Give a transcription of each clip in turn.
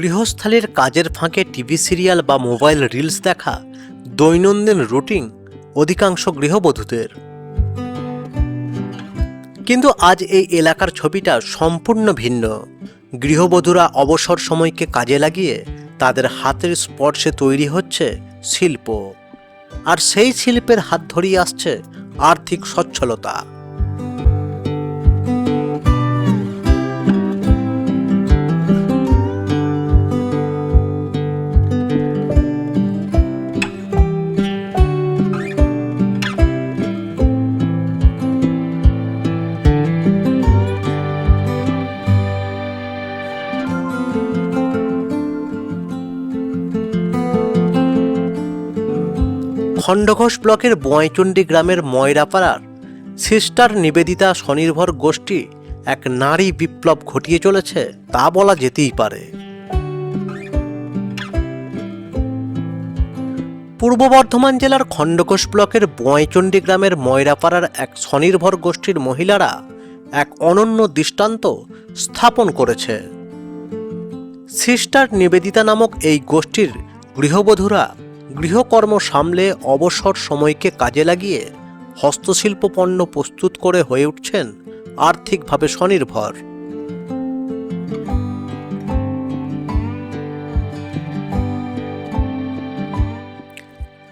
গৃহস্থালির কাজের ফাঁকে TV serial বা মোবাইল রিলস দেখা, দৈনন্দিন রুটিন অধিকাংশ গৃহবধূদের। কিন্তু আজ এই এলাকার ছবিটা সম্পূর্ণ ভিন্ন। গৃহবধূরা অবসর সময়কে কাজে লাগিয়ে তাদের হাতের স্পর্শে তৈরি হচ্ছে শিল্প। আর সেই শিল্পের হাত ধরিয়ে আসছে আর্থিক সচ্ছলতা। খণ্ডঘোষ ব্লকের বোয়াইচণ্ডী গ্রামের ময়রাপাড়ার সিস্টার নিবেদিতা স্বনির্ভর গোষ্ঠী এক নারী বিপ্লব ঘটিয়ে চলেছে, তা বলা যেতেই পারে। পূর্ব বর্ধমান জেলার খণ্ডঘোষ ব্লকের বোয়াইচণ্ডী গ্রামের ময়রাপাড়ার এক স্বনির্ভর গোষ্ঠীর মহিলারা এক অনন্য দৃষ্টান্ত স্থাপন করেছে। সিস্টার নিবেদিতা নামক এই গোষ্ঠীর গৃহবধূরা গৃহকর্ম সামলে অবসর সময়কে কাজে লাগিয়ে হস্তশিল্প পণ্য প্রস্তুত করে হয়ে উঠছেন আর্থিকভাবে স্বনির্ভর।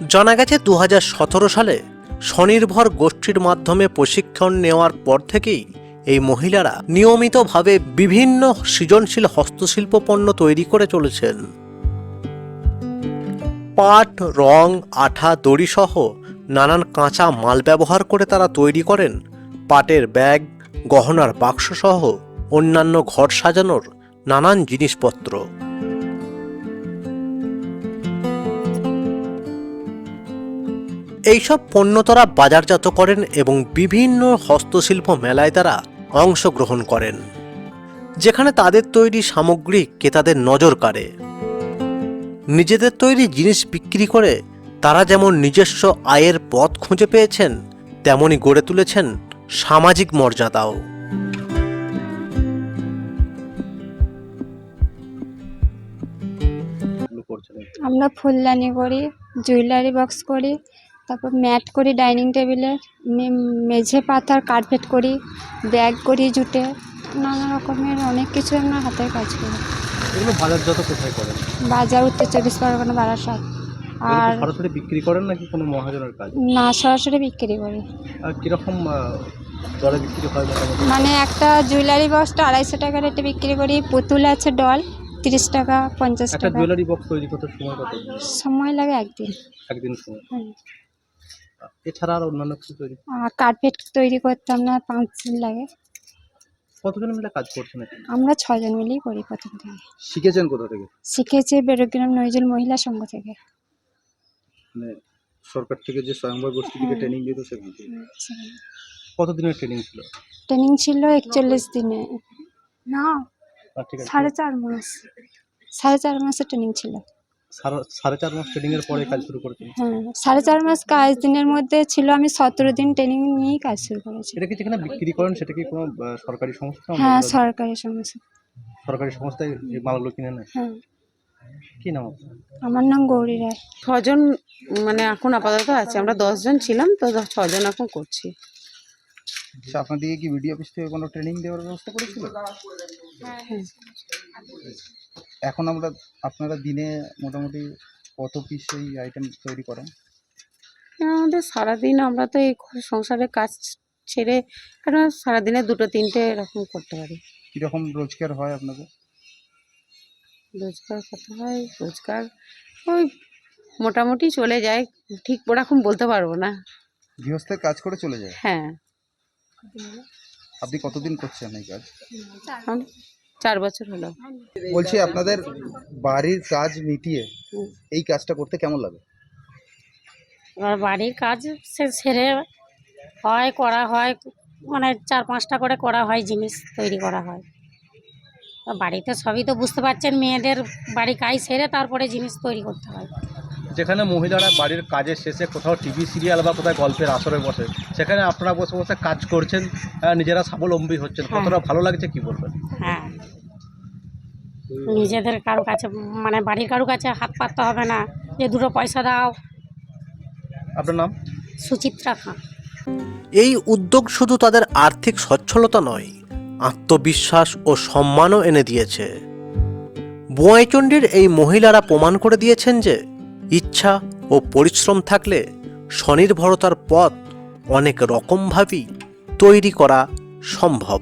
জানা গেছে দু হাজার সতেরো সালে স্বনির্ভর গোষ্ঠীর মাধ্যমে প্রশিক্ষণ নেওয়ার পর থেকেই এই মহিলারা নিয়মিতভাবে বিভিন্ন সৃজনশীল হস্তশিল্প পণ্য তৈরি করে চলেছেন। পাট, রং, আঠা, দড়ি সহ নানান কাঁচা মাল ব্যবহার করে তারা তৈরি করেন। পাটের ব্যাগ, গহনার বাক্স সহ অন্যান্য ঘর সাজানোর নানান জিনিসপত্র। এইসব পণ্য তারা বাজারজাত করেন এবং বিভিন্ন হস্তশিল্প মেলায় তারা অংশগ্রহণ করেন, যেখানে তাদের তৈরি সামগ্রী ক্রেতাদের নজর কাড়ে। নিজেদের তৈরি জিনিস বিক্রি করে তারা যেমন নিজস্ব আয়ের পথ খুঁজে পেয়েছেন, তেমনি গড়ে তুলেছেন সামাজিক মর্যাদাও। আমরা ফুলদানি করি, জুয়েলারি বক্স করি, তারপর ম্যাট করি ডাইনিং টেবিলে মেঝে পাতার কার্পেট করি, ব্যাগ করি জুটে, নানা রকমের অনেক কিছু আমরা হাতের কাজ করি। এগুলো বাজারজাত কোথায় করেন? বাজার উত্তর চব্বিশ পরগনা বারাসাত। আর সরাসরি বিক্রি করেন নাকি কোনো মহাজনের কাজ? না সরাসরি বিক্রি করি। আর কীরকম আহ, দরে বিক্রি হয় মোটামুটি? মানে একটা জুয়েলারি বক্সটা আড়াইশো টাকার রেটে বিক্রি করি পুতুল আছে ডল তিরিশ টাকা পঞ্চাশ একটা টাকা। জুয়েলারি বক্স তৈরি করতে সময় কত? সময় লাগে একদিন। একদিন সময়। এছাড়া আর অন্যান্য কিছু তৈরি? আর কার্পেট তৈরি করতে আপনার পাঁচ দিন লাগে। কতজন মিলে কাজ করছেন এখানে? আমরা ছজন মিলেই করি প্রথম থেকে। শিখেছেন কোথা থেকে? শিখেছে বেরোগ্রাম নৈজল মহিলা সংঘ থেকে। মানে সরকার থেকে যে স্বয়ংবর গোষ্ঠী থেকে। ট্রেনিং দিত সেখান থেকে? কতদিনের ট্রেনিং ছিল? ট্রেনিং ছিল একচল্লিশ দিনে। না আর ঠিক আছে। সাড়ে চার মাস। সাড়ে চার মাসের ট্রেনিং ছিল। সাড়ে চার মাস ট্রেনিং এর পরে কাজ শুরু করেছেন? হ্যাঁ সাড়ে চার মাস কাজ দিনের মধ্যে ছিল আমি সতেরো দিন ট্রেনিং নিয়েই কাজ শুরু করেছি। এটা কি যেখানে বিক্রি করেন সেটা কি কোনো আহ, সরকারি সংস্থা? হ্যাঁ সরকারি সমস্যা সরকারি সংস্থায় এই মালগুলো কিনে নেয়? হ্যাঁ। কি নাম আপনার? আমার নাম গৌরী রায়। ছজন মানে এখন আপাতত আছে আমরা দশজন ছিলাম তো দশ- ছজন এখন করছি। আচ্ছা আপনাদেরকে কি ভিডিও অফিস থেকে কোনো ট্রেনিং দেওয়ার ব্যবস্থা করেছিল? এখন আমরা আপনারা দিনে মোটামুটি কত পিস এই আইটেম তৈরি করেন? আমাদের সারাদিন আমরা তো এই সংসারের কাজ ছেড়ে কারণ সারাদিনে দুটো তিনটে এরকম করতে পারি। কীরকম রোজগার হয় আপনাদের? রোজগার কত হয় রোজগার ওই মোটামুটি চলে যায় ঠিক ওরকম বলতে পারব না। গৃহস্থের কাজ করে চলে যায়? হ্যাঁ। আপনি কতদিন করছেন এই কাজ? চার বছর হলো। বলছি আপনাদের বাড়ির কাজ মিটিয়ে এই কাজটা করতে কেমন লাগে? এবার বাড়ির কাজ সে সেরে হয় করা হয় মানে চার পাঁচটা করে করা হয় জিনিস তৈরি করা হয়। তো বাড়িতে সবই তো বুঝতে পারছেন মেয়েদের বাড়ি কাজ সেরে তারপরে জিনিস তৈরি করতে হয়। যেখানে মহিলারা বাড়ির কাজের শেষে কোথাও টিভি সিরিয়াল বা কোথাও গল্পের আসরে বসে সেখানে আপনারা বসে বসে কাজ করছেন নিজেরা স্বাবলম্বী হচ্ছেন হ্যাঁ। কতটা ভালো লাগছে কি বলবেন? হ্যাঁ নিজেদের কারও কাছে মানে বাড়ির কারও কাছে হাত পাততে হবে না। যে দুটো পয়সা দাও। আপনার নাম? সুচিত্রা খাঁ। এই উদ্যোগ শুধু তাদের আর্থিক সচ্ছলতা নয় আত্মবিশ্বাস ও সম্মানও এনে দিয়েছে। বোয়াইচণ্ডীর এই মহিলারা প্রমাণ করে দিয়েছেন যে ইচ্ছা ও পরিশ্রম থাকলে স্বনির্ভরতার পথ অনেক রকমভাবেই তৈরি করা সম্ভব।